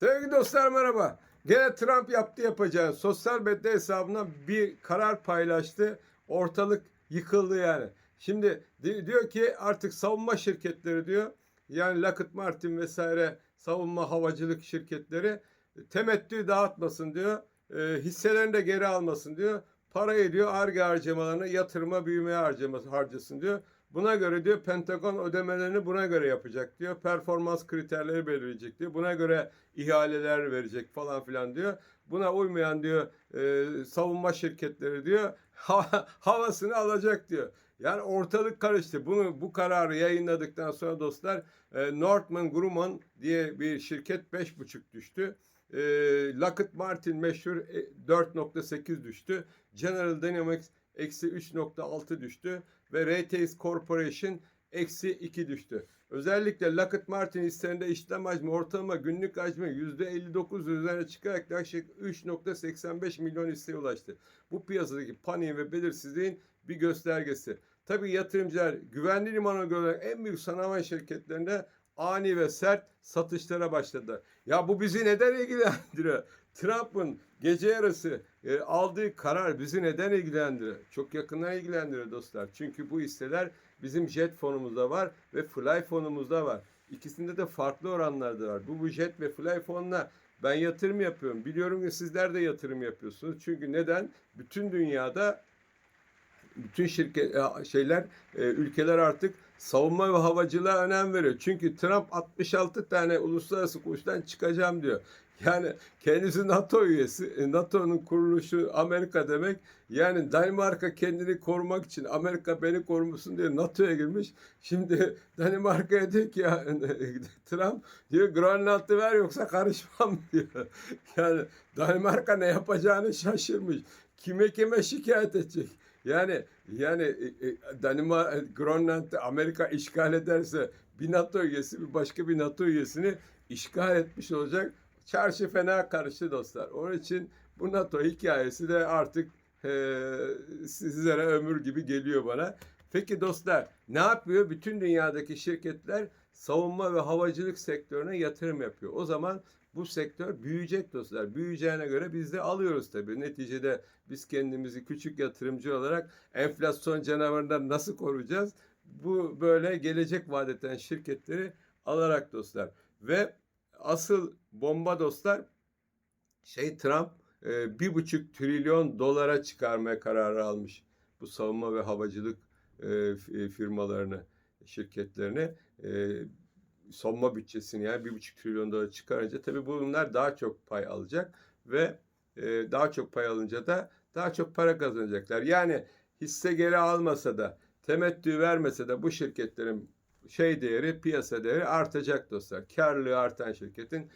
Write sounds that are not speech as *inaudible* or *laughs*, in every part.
Sevgili dostlar merhaba. Gene Trump yaptı yapacağını sosyal medya hesabına bir karar paylaştı. Ortalık yıkıldı yani. Şimdi di- diyor ki artık savunma şirketleri diyor yani Lockheed Martin vesaire savunma havacılık şirketleri temettü dağıtmasın diyor. E, hisselerini de geri almasın diyor. Parayı diyor ARGE harcamalarını yatırıma büyümeye harcaması harcasın diyor. Buna göre diyor Pentagon ödemelerini buna göre yapacak diyor. Performans kriterleri belirleyecek diyor. Buna göre ihaleler verecek falan filan diyor. Buna uymayan diyor e, savunma şirketleri diyor *laughs* ha- havasını alacak diyor. Yani ortalık karıştı. Bunu bu kararı yayınladıktan sonra dostlar e, Northman Grumman diye bir şirket 5,5 düştü. E, Lockheed Martin meşhur e, 4.8 düştü. General Dynamics eksi 3.6 düştü ve Raytheon Corporation eksi 2 düştü. Özellikle Lockheed Martin hisselerinde işlem hacmi ortalama günlük hacmi %59 üzerine çıkarak yaklaşık 3.85 milyon hisseye ulaştı. Bu piyasadaki paniğin ve belirsizliğin bir göstergesi. Tabii yatırımcılar güvenli limana göre en büyük sanayi şirketlerinde ani ve sert satışlara başladı. Ya bu bizi neden ilgilendiriyor? Trump'ın gece yarısı e, aldığı karar bizi neden ilgilendiriyor? Çok yakından ilgilendiriyor dostlar. Çünkü bu hisseler bizim jet fonumuzda var ve fly fonumuzda var. İkisinde de farklı oranlarda var. Bu, bu jet ve fly fonuna ben yatırım yapıyorum. Biliyorum ki sizler de yatırım yapıyorsunuz. Çünkü neden? Bütün dünyada bütün şirket e, şeyler e, ülkeler artık savunma ve havacılığa önem veriyor. Çünkü Trump 66 tane uluslararası kuruluştan çıkacağım diyor. Yani kendisi NATO üyesi. E, NATO'nun kuruluşu Amerika demek. Yani Danimarka kendini korumak için Amerika beni korumusun diye NATO'ya girmiş. Şimdi *laughs* Danimarka'ya diyor ki ya *laughs* Trump diyor Grönland'ı ver yoksa karışmam *laughs* diyor. Yani Danimarka ne yapacağını şaşırmış. Kime kime şikayet edecek? Yani yani e, e, Danimarka, Grönland'ı Amerika işgal ederse bir NATO üyesi bir başka bir NATO üyesini işgal etmiş olacak. Çarşı fena karıştı dostlar. Onun için bu NATO hikayesi de artık e, sizlere ömür gibi geliyor bana. Peki dostlar ne yapıyor? Bütün dünyadaki şirketler savunma ve havacılık sektörüne yatırım yapıyor. O zaman bu sektör büyüyecek dostlar. Büyüyeceğine göre biz de alıyoruz tabii. Neticede biz kendimizi küçük yatırımcı olarak enflasyon canavarından nasıl koruyacağız? Bu böyle gelecek vadeten şirketleri alarak dostlar. Ve asıl bomba dostlar şey Trump e, bir buçuk trilyon dolara çıkarmaya kararı almış. Bu savunma ve havacılık e, firmalarını, şirketlerini e, savunma bütçesini yani bir buçuk trilyon dolar çıkarınca tabii bunlar daha çok pay alacak ve e, daha çok pay alınca da daha çok para kazanacaklar. Yani hisse geri almasa da temettü vermese de bu şirketlerin şey değeri, piyasa değeri artacak dostlar. Karlılığı artan şirketin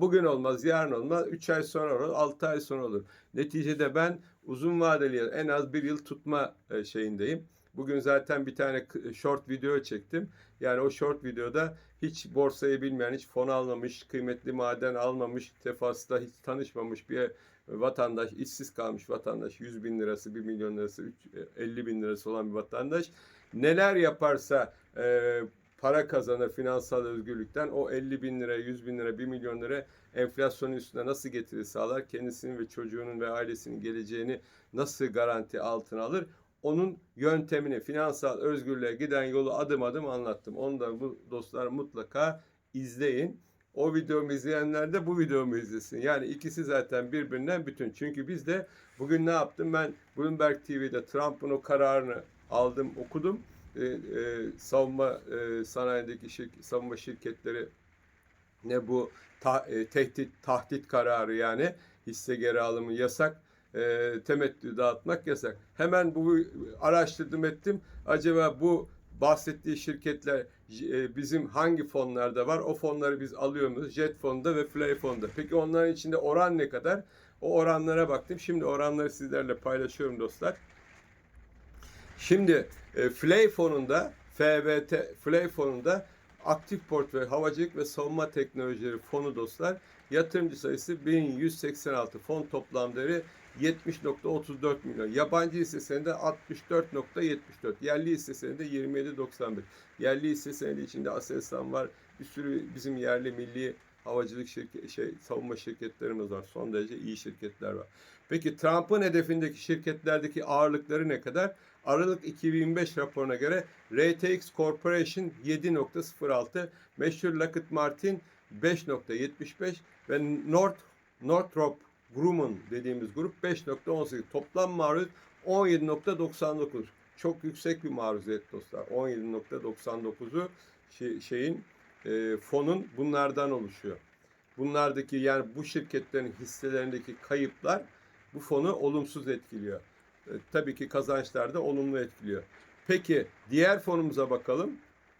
bugün olmaz, yarın olmaz, 3 ay sonra olur, 6 ay sonra olur. Neticede ben uzun vadeli en az bir yıl tutma e, şeyindeyim. Bugün zaten bir tane short video çektim. Yani o short videoda hiç borsayı bilmeyen, hiç fon almamış, kıymetli maden almamış, tefasla hiç tanışmamış bir vatandaş, işsiz kalmış vatandaş, 100 bin lirası, 1 milyon lirası, 50 bin lirası olan bir vatandaş neler yaparsa e, para kazanır finansal özgürlükten o 50 bin lira, 100 bin lira, 1 milyon lira enflasyonun üstüne nasıl getiri sağlar, kendisinin ve çocuğunun ve ailesinin geleceğini nasıl garanti altına alır onun yöntemini, finansal özgürlüğe giden yolu adım adım anlattım. Onu da bu dostlar mutlaka izleyin. O videomu izleyenler de bu videomu izlesin. Yani ikisi zaten birbirinden bütün. Çünkü biz de bugün ne yaptım? Ben Bloomberg TV'de Trump'ın o kararını aldım, okudum. Ee, e, savunma e, sanayindeki şirk, savunma şirketleri ne bu ta, e, tehdit tahdit kararı yani hisse geri alımı yasak e, temettü dağıtmak yasak. Hemen bu araştırdım ettim. Acaba bu bahsettiği şirketler e, bizim hangi fonlarda var? O fonları biz alıyor muyuz? Jet fonda ve Fly fonda. Peki onların içinde oran ne kadar? O oranlara baktım. Şimdi oranları sizlerle paylaşıyorum dostlar. Şimdi e, Fly fonunda FBT Fly fonunda aktif portföy havacılık ve savunma teknolojileri fonu dostlar yatırımcı sayısı 1186 fon toplam değeri 70.34 milyon. Yabancı hisse senedi 64.74. Yerli hisse senedi 27.91. Yerli hisse senedi içinde Aselsan var. Bir sürü bizim yerli milli havacılık şirket, şey, savunma şirketlerimiz var. Son derece iyi şirketler var. Peki Trump'ın hedefindeki şirketlerdeki ağırlıkları ne kadar? Aralık 2025 raporuna göre RTX Corporation 7.06, meşhur Lockheed Martin 5.75 ve North Northrop Grumman dediğimiz grup 5.18. Toplam maruz 17.99. Çok yüksek bir maruziyet dostlar. 17.99'u şey, şeyin e, fonun bunlardan oluşuyor. Bunlardaki yani bu şirketlerin hisselerindeki kayıplar bu fonu olumsuz etkiliyor. E, tabii ki kazançlar da olumlu etkiliyor. Peki diğer fonumuza bakalım.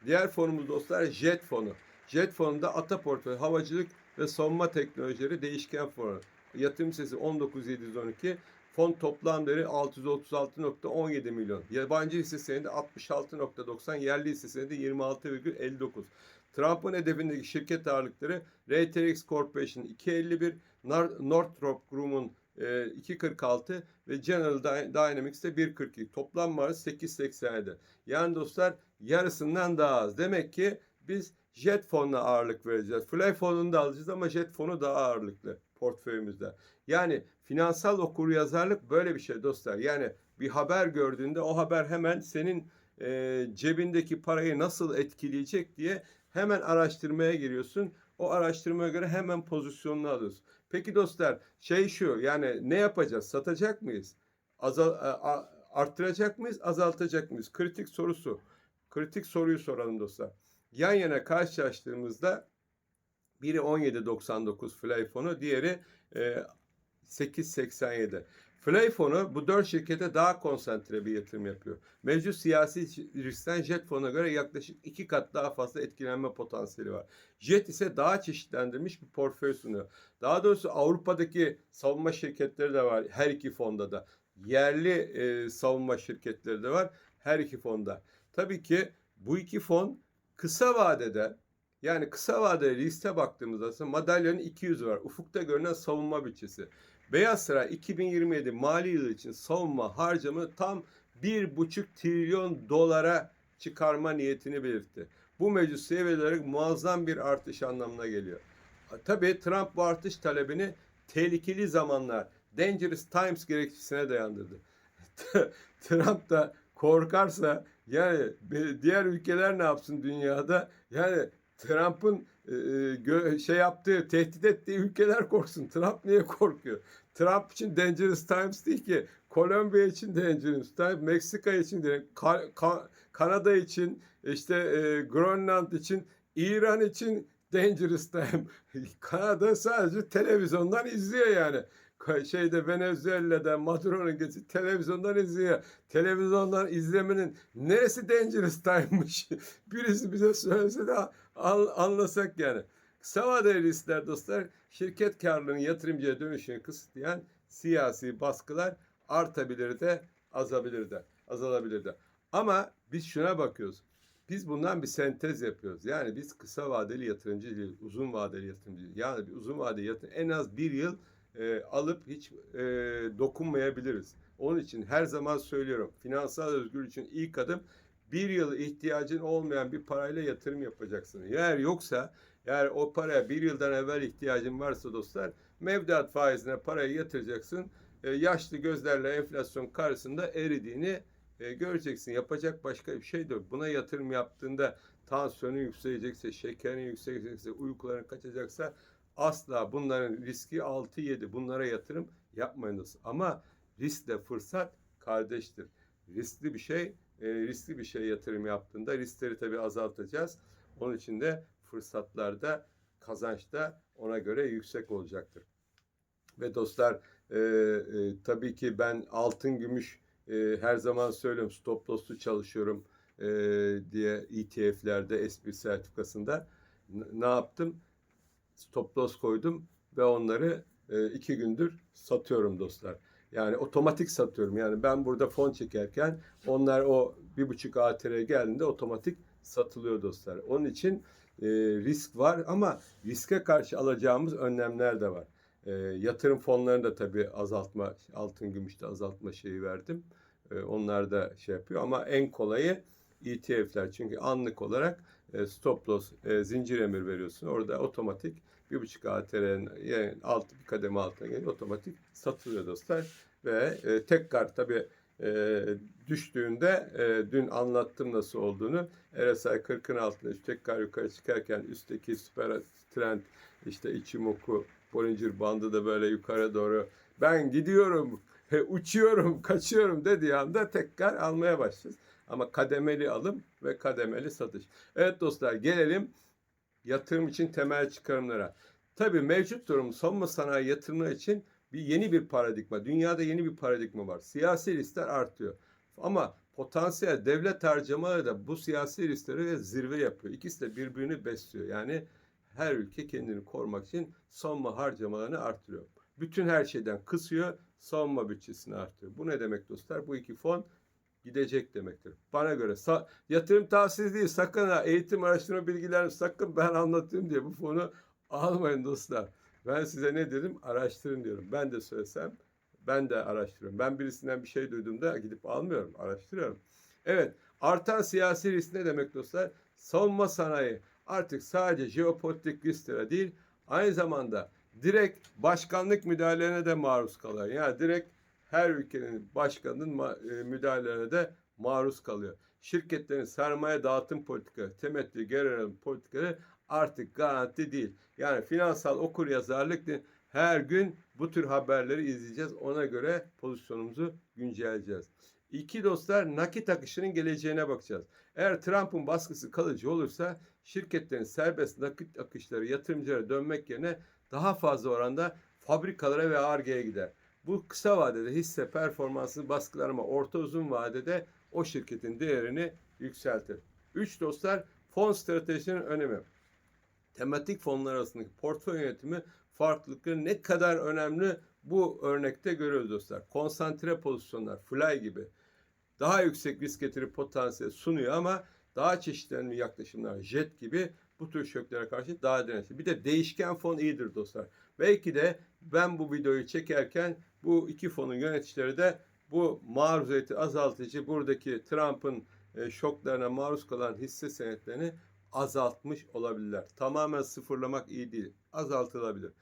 Diğer fonumuz dostlar JET fonu. JET fonunda ata portföy, havacılık ve savunma teknolojileri değişken fonu. Yatırım sesi 19712. Fon toplam değeri 636.17 milyon. Yabancı hisse senedi 66.90, yerli hisse senedi 26,59. Trump'ın hedefindeki şirket ağırlıkları RTX Corporation 251, Nor- Northrop Grumman 2.46 ve General Dy- Dynamics'te 1.42. Toplam maruz 8.87. Yani dostlar yarısından daha az. Demek ki biz jet fonuna ağırlık vereceğiz. Fly fonunu da alacağız ama jet fonu daha ağırlıklı portföyümüzde. Yani finansal okuryazarlık böyle bir şey dostlar. Yani bir haber gördüğünde o haber hemen senin e, cebindeki parayı nasıl etkileyecek diye hemen araştırmaya giriyorsun. O araştırmaya göre hemen pozisyonunu alıyorsun. Peki dostlar şey şu yani ne yapacağız? Satacak mıyız? Azal, a- arttıracak mıyız? Azaltacak mıyız? Kritik sorusu. Kritik soruyu soralım dostlar. Yan yana karşılaştığımızda biri 17.99 Fly fonu, diğeri e, 8.87. Fly fonu bu dört şirkete daha konsantre bir yatırım yapıyor. Mevcut siyasi riskten jet fonuna göre yaklaşık iki kat daha fazla etkilenme potansiyeli var. Jet ise daha çeşitlendirilmiş bir portföy sunuyor. Daha doğrusu Avrupa'daki savunma şirketleri de var her iki fonda da. Yerli e, savunma şirketleri de var her iki fonda. Tabii ki bu iki fon kısa vadede yani kısa vadeli liste baktığımızda aslında madalyonun 200 var. Ufukta görünen savunma bütçesi. Beyaz Saray 2027 mali yılı için savunma harcamı tam 1,5 trilyon dolara çıkarma niyetini belirtti. Bu mevcut seviyelere muazzam bir artış anlamına geliyor. Tabii Trump bu artış talebini tehlikeli zamanlar, dangerous times gerekçesine dayandırdı. *laughs* Trump da korkarsa yani diğer ülkeler ne yapsın dünyada? Yani Trump'ın e, gö- şey yaptığı, tehdit ettiği ülkeler korksun. Trump niye korkuyor? Trump için dangerous times değil ki. Kolombiya için dangerous times, Meksika için Ka- Ka- Kanada için, işte e, Grönland için, İran için dangerous time. *laughs* Kanada sadece televizyondan izliyor yani. Şeyde Venezuela'da Maduro'nun gezi televizyondan izliyor. Televizyondan izlemenin neresi dangerous time'mış? *laughs* Birisi bize söylese de an- anlasak yani. Kısa vadeli riskler dostlar şirket karlılığının yatırımcıya dönüşünü kısıtlayan siyasi baskılar artabilir de azabilir de azalabilir de. Ama biz şuna bakıyoruz. Biz bundan bir sentez yapıyoruz. Yani biz kısa vadeli yatırımcı değil, uzun vadeli yatırımcı değil. Yani bir uzun vadeli yatırım en az bir yıl e, alıp hiç e, dokunmayabiliriz. Onun için her zaman söylüyorum. Finansal özgürlük için ilk adım bir yıl ihtiyacın olmayan bir parayla yatırım yapacaksın. Eğer yoksa eğer o paraya bir yıldan evvel ihtiyacın varsa dostlar mevduat faizine parayı yatıracaksın. E, yaşlı gözlerle enflasyon karşısında eridiğini e, göreceksin. Yapacak başka bir şey de yok. Buna yatırım yaptığında tansiyonun yükselecekse, şekerin yükselecekse, uykuların kaçacaksa asla bunların riski 6-7 bunlara yatırım yapmayınız. Ama riskle fırsat kardeştir. Riskli bir şey, e, riskli bir şey yatırım yaptığında riskleri tabii azaltacağız. Onun için de fırsatlarda kazançta ona göre yüksek olacaktır. Ve dostlar e, e, tabii ki ben altın gümüş e, her zaman söylüyorum stop loss'lu çalışıyorum e, diye ETF'lerde SP sertifikasında N- ne yaptım? Stop loss koydum ve onları e, iki gündür satıyorum dostlar. Yani otomatik satıyorum. Yani ben burada fon çekerken onlar o bir buçuk ATR geldiğinde otomatik satılıyor dostlar. Onun için e, risk var ama riske karşı alacağımız önlemler de var. E, yatırım fonlarını da tabii azaltma, altın gümüşte azaltma şeyi verdim. E, onlar da şey yapıyor ama en kolayı ETF'ler. Çünkü anlık olarak e, stop loss, e, zincir emir veriyorsun. Orada otomatik 1.5 ATR'nin yani altı bir kademe altına gelince otomatik satılıyor dostlar. Ve e, tekrar tabii e, düştüğünde e, dün anlattım nasıl olduğunu. RSI 40'ın altında tekrar yukarı çıkarken üstteki süper trend işte Ichimoku Bollinger bandı da böyle yukarı doğru ben gidiyorum, *laughs* uçuyorum, kaçıyorum dediği anda tekrar almaya başlayacağız. Ama kademeli alım ve kademeli satış. Evet dostlar gelelim yatırım için temel çıkarımlara. Tabii mevcut durum savunma sanayi yatırımları için bir yeni bir paradigma. Dünyada yeni bir paradigma var. Siyasi riskler artıyor. Ama potansiyel devlet harcamaları da bu siyasi riskleri zirve yapıyor. İkisi de birbirini besliyor. Yani her ülke kendini korumak için savunma harcamalarını artırıyor. Bütün her şeyden kısıyor, savunma bütçesini artırıyor. Bu ne demek dostlar? Bu iki fon gidecek demektir. Bana göre sa- yatırım tavsiyesi değil. Sakın ha eğitim araştırma bilgilerini sakın ben anlatayım diye bu fonu almayın dostlar. Ben size ne dedim? Araştırın diyorum. Ben de söylesem ben de araştırıyorum. Ben birisinden bir şey duyduğumda gidip almıyorum. Araştırıyorum. Evet. Artan siyasi risk ne demek dostlar? Savunma sanayi artık sadece jeopolitik risklere değil aynı zamanda direkt başkanlık müdahalelerine de maruz kalıyor. Yani direkt her ülkenin başkanının e, müdahalelerine de maruz kalıyor. Şirketlerin sermaye dağıtım politikaları, temettü geri politikaları artık garanti değil. Yani finansal okur yazarlık de her gün bu tür haberleri izleyeceğiz. Ona göre pozisyonumuzu güncelleyeceğiz. İki dostlar nakit akışının geleceğine bakacağız. Eğer Trump'ın baskısı kalıcı olursa şirketlerin serbest nakit akışları yatırımcılara dönmek yerine daha fazla oranda fabrikalara ve ARGE'ye gider. Bu kısa vadede hisse performansını baskılar ama orta uzun vadede o şirketin değerini yükseltir. Üç dostlar fon stratejisinin önemi. Tematik fonlar arasındaki portföy yönetimi farklılıkları ne kadar önemli bu örnekte görüyoruz dostlar. Konsantre pozisyonlar, fly gibi daha yüksek risk getiri potansiyeli sunuyor ama daha çeşitlenmiş yaklaşımlar, jet gibi bu tür şoklere karşı daha dirençli. Bir de değişken fon iyidir dostlar. Belki de ben bu videoyu çekerken bu iki fonun yöneticileri de bu maruziyeti azaltıcı buradaki Trump'ın e, şoklarına maruz kalan hisse senetlerini azaltmış olabilirler. Tamamen sıfırlamak iyi değil. Azaltılabilir.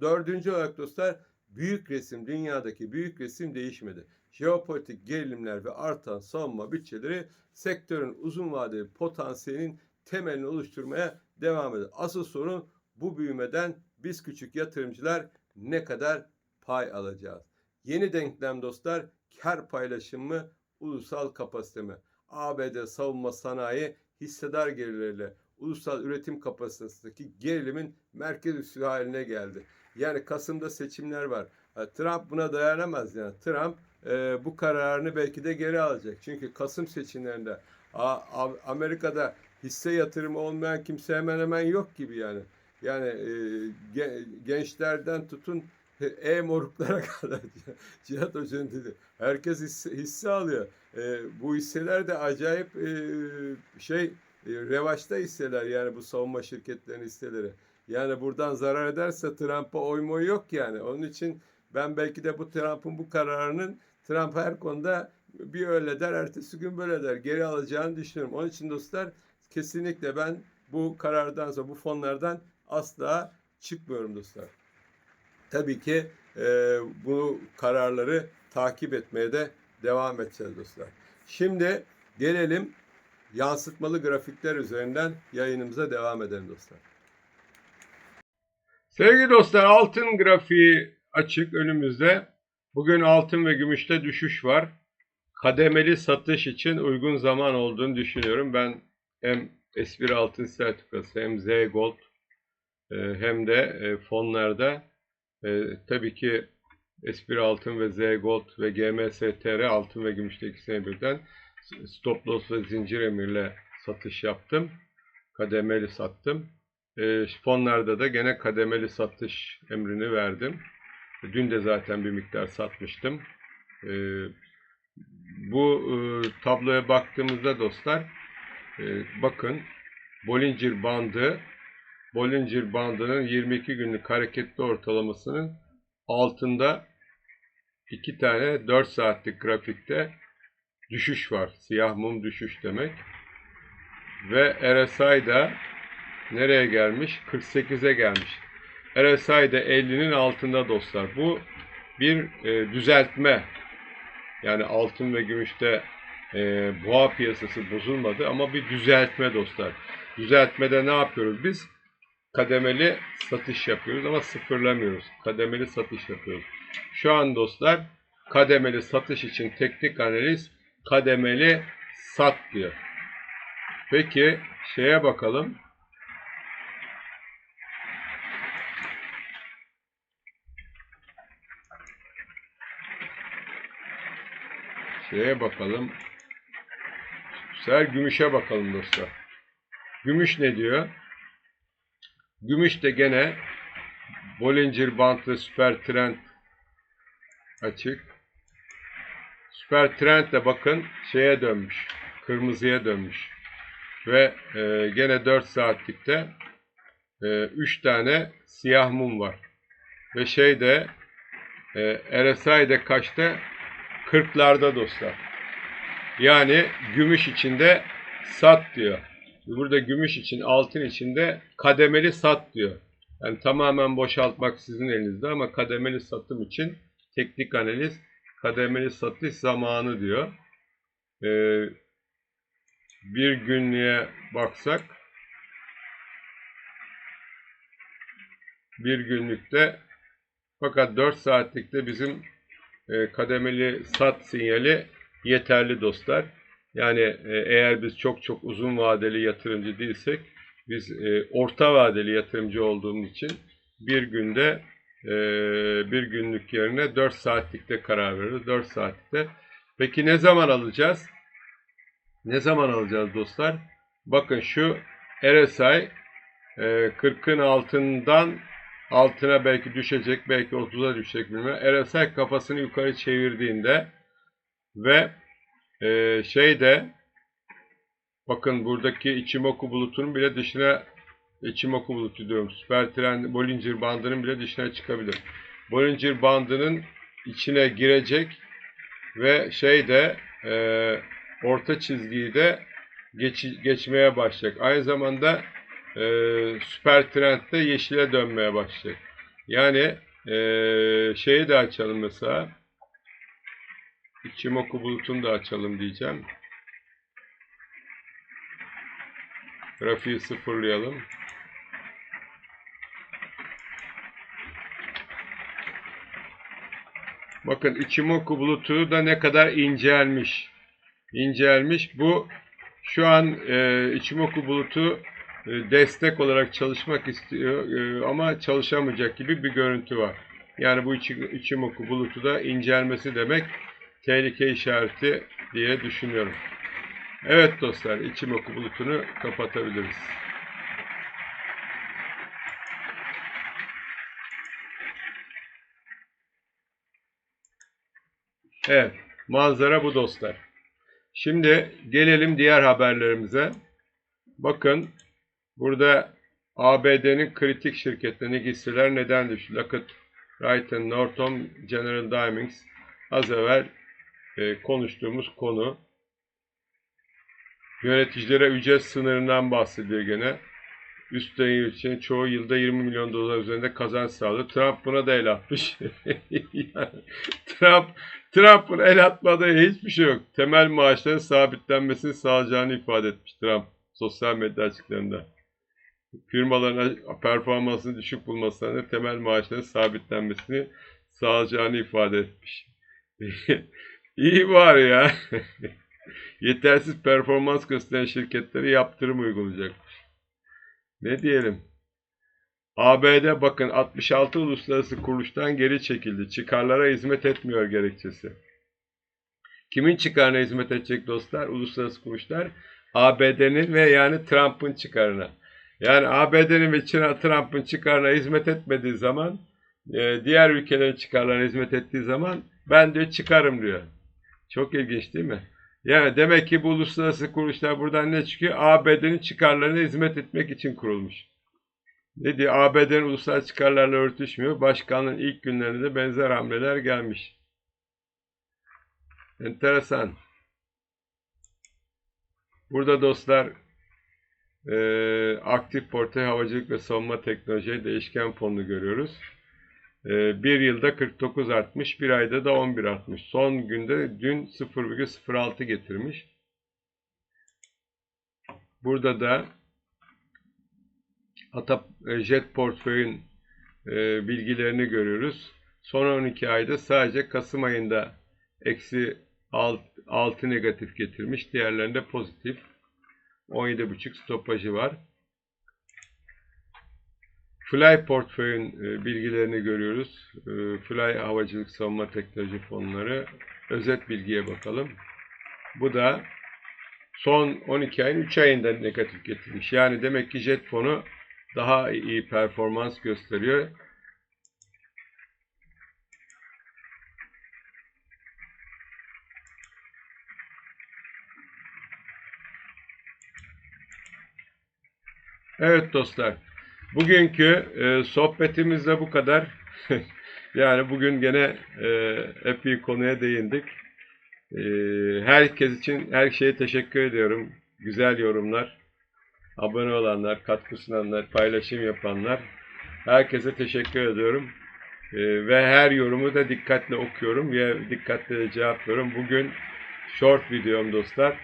Dördüncü olarak dostlar büyük resim dünyadaki büyük resim değişmedi. Jeopolitik gerilimler ve artan savunma bütçeleri sektörün uzun vadeli potansiyelinin temelini oluşturmaya devam eder. Asıl sorun bu büyümeden biz küçük yatırımcılar ne kadar pay alacağız? Yeni denklem dostlar kar paylaşımı ulusal kapasite mi? ABD savunma sanayi hissedar gelirleriyle ulusal üretim kapasitesindeki gerilimin merkez üssü haline geldi. Yani Kasım'da seçimler var. Trump buna dayanamaz yani. Trump e, bu kararını belki de geri alacak. Çünkü Kasım seçimlerinde a, a, Amerika'da hisse yatırımı olmayan kimse hemen hemen yok gibi yani. Yani e, ge, gençlerden tutun *laughs* e moruklara kadar Cihat Hoca'nın dedi. Herkes hisse, hisse alıyor. E, bu hisseler de acayip e, şey e, revaçta hisseler yani bu savunma şirketlerinin hisseleri. Yani buradan zarar ederse Trump'a oy yok yani. Onun için ben belki de bu Trump'ın bu kararının Trump her konuda bir öyle der, ertesi gün böyle der. Geri alacağını düşünüyorum. Onun için dostlar kesinlikle ben bu karardan sonra bu fonlardan asla çıkmıyorum dostlar. Tabii ki e, bu kararları takip etmeye de devam edeceğiz dostlar. Şimdi gelelim yansıtmalı grafikler üzerinden yayınımıza devam edelim dostlar. Sevgili dostlar altın grafiği açık önümüzde. Bugün altın ve gümüşte düşüş var. Kademeli satış için uygun zaman olduğunu düşünüyorum. Ben hem S1 altın sertifikası hem Z Gold e, hem de e, fonlarda e, tabii ki S1 altın ve Z Gold ve GMSTR altın ve gümüşte ikisine birden stop loss ve zincir emirle satış yaptım. Kademeli sattım. E, fonlarda da gene kademeli satış emrini verdim. Dün de zaten bir miktar satmıştım. E, bu e, tabloya baktığımızda dostlar e, bakın Bollinger bandı Bollinger bandının 22 günlük hareketli ortalamasının altında iki tane 4 saatlik grafikte düşüş var. Siyah mum düşüş demek. Ve RSI da nereye gelmiş? 48'e gelmiş. RSI de 50'nin altında dostlar. Bu bir e, düzeltme. Yani altın ve gümüşte e, boğa piyasası bozulmadı ama bir düzeltme dostlar. Düzeltmede ne yapıyoruz biz? Kademeli satış yapıyoruz ama sıfırlamıyoruz. Kademeli satış yapıyoruz. Şu an dostlar kademeli satış için teknik analiz kademeli sat diyor. Peki şeye bakalım. Şeye bakalım. Sefer gümüşe bakalım dostlar. Gümüş ne diyor? Gümüş de gene Bollinger Bandlı Süper Trend açık. Süper Trend de bakın şeye dönmüş. Kırmızıya dönmüş. Ve e, gene 4 saatlikte 3 tane siyah mum var. Ve şeyde e, RSI'de kaçta? 40'larda dostlar. Yani gümüş içinde sat diyor. Burada gümüş için, altın içinde kademeli sat diyor. Yani tamamen boşaltmak sizin elinizde ama kademeli satım için teknik analiz kademeli satış zamanı diyor. Ee, bir günlüğe baksak bir günlükte fakat 4 saatlikte bizim e, kademeli sat sinyali yeterli dostlar. Yani e, eğer biz çok çok uzun vadeli yatırımcı değilsek biz e, orta vadeli yatırımcı olduğumuz için bir günde e, bir günlük yerine 4 saatlikte karar veririz. 4 saatlikte. Peki ne zaman alacağız? Ne zaman alacağız dostlar? Bakın şu RSI e, 40'ın altından altına belki düşecek, belki 30'a düşecek bilmem. RSI kafasını yukarı çevirdiğinde ve e, şeyde bakın buradaki Ichimoku bulutunun bile dışına Ichimoku bulutu diyorum. Süper Trend Bollinger bandının bile dışına çıkabilir. Bollinger bandının içine girecek ve şeyde e, orta çizgiyi de geç, geçmeye başlayacak. Aynı zamanda e, süper trendde yeşile dönmeye başlayacak. Yani e, şeyi de açalım mesela. Ichimoku bulutunu da açalım diyeceğim. Grafiği sıfırlayalım. Bakın Ichimoku bulutu da ne kadar incelmiş. İncelmiş. Bu şu an e, Ichimoku bulutu e, destek olarak çalışmak istiyor e, ama çalışamayacak gibi bir görüntü var. Yani bu Ichi- Ichimoku bulutu da incelmesi demek tehlike işareti diye düşünüyorum. Evet dostlar Ichimoku bulutunu kapatabiliriz. Evet manzara bu dostlar. Şimdi gelelim diğer haberlerimize. Bakın burada ABD'nin kritik şirketlerine hisseler neden düştü? Lockheed Martin, Norton, General Dynamics az evvel e, konuştuğumuz konu. Yöneticilere ücret sınırından bahsediyor gene. Üst düzey için çoğu yılda 20 milyon dolar üzerinde kazanç sağladı. Trump buna da el atmış. *laughs* yani, Trump Trump'ın el atmadığı hiçbir şey yok. Temel maaşların sabitlenmesini sağlayacağını ifade etmiş Trump sosyal medya açıklarında. Firmaların performansını düşük bulmasına temel maaşların sabitlenmesini sağlayacağını ifade etmiş. *laughs* İyi var ya. *laughs* Yetersiz performans gösteren şirketlere yaptırım uygulayacakmış. Ne diyelim? ABD bakın 66 uluslararası kuruluştan geri çekildi. Çıkarlara hizmet etmiyor gerekçesi. Kimin çıkarına hizmet edecek dostlar? Uluslararası kuruluşlar. ABD'nin ve yani Trump'ın çıkarına. Yani ABD'nin ve Trump'ın çıkarına hizmet etmediği zaman e, diğer ülkelerin çıkarlarına hizmet ettiği zaman ben diyor çıkarım diyor. Çok ilginç değil mi? Yani demek ki bu uluslararası kuruluşlar buradan ne çıkıyor? ABD'nin çıkarlarına hizmet etmek için kurulmuş. Ne diyor? ABD'nin ulusal çıkarlarla örtüşmüyor. Başkanlığın ilk günlerinde benzer hamleler gelmiş. Enteresan. Burada dostlar e, aktif portföy havacılık ve savunma teknoloji değişken fonunu görüyoruz. E, bir yılda 49 artmış, bir ayda da 11 artmış. Son günde dün 0,06 getirmiş. Burada da Ata e, Jet portföyün e, bilgilerini görüyoruz. Son 12 ayda sadece Kasım ayında eksi 6 negatif getirmiş. Diğerlerinde pozitif. 17,5 stopajı var. Fly portföyün e, bilgilerini görüyoruz. E, Fly Havacılık Savunma Teknoloji Fonları. Özet bilgiye bakalım. Bu da son 12 ayın 3 ayında negatif getirmiş. Yani demek ki jet fonu daha iyi performans gösteriyor. Evet dostlar. Bugünkü e, sohbetimiz de bu kadar. *laughs* yani bugün gene e, epey konuya değindik. E, herkes için her şeye teşekkür ediyorum. Güzel yorumlar, abone olanlar, katkı sunanlar, paylaşım yapanlar. Herkese teşekkür ediyorum. E, ve her yorumu da dikkatle okuyorum ve dikkatle cevaplıyorum. Bugün short videom dostlar.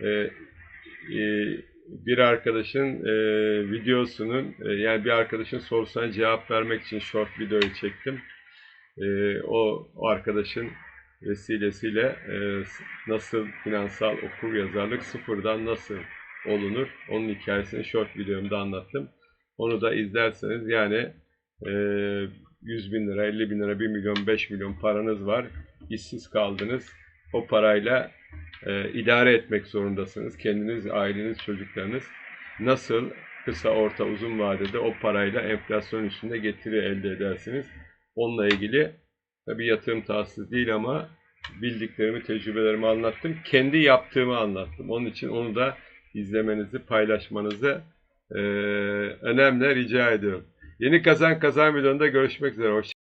E, e, bir arkadaşın e, videosunun e, yani bir arkadaşın sorusuna cevap vermek için short videoyu çektim. E, o, o arkadaşın vesilesiyle e, nasıl finansal okur yazarlık sıfırdan nasıl olunur onun hikayesini short videomda anlattım. Onu da izlerseniz yani e, 100 bin lira, 50 bin lira, 1 milyon, 5 milyon paranız var. işsiz kaldınız. O parayla e, idare etmek zorundasınız. Kendiniz, aileniz, çocuklarınız nasıl kısa, orta, uzun vadede o parayla enflasyon üstünde getiri elde edersiniz. Onunla ilgili tabi yatırım tavsiyesi değil ama bildiklerimi, tecrübelerimi anlattım. Kendi yaptığımı anlattım. Onun için onu da izlemenizi, paylaşmanızı e, önemli rica ediyorum. Yeni Kazan Kazan videonda görüşmek üzere. Hoşçakalın.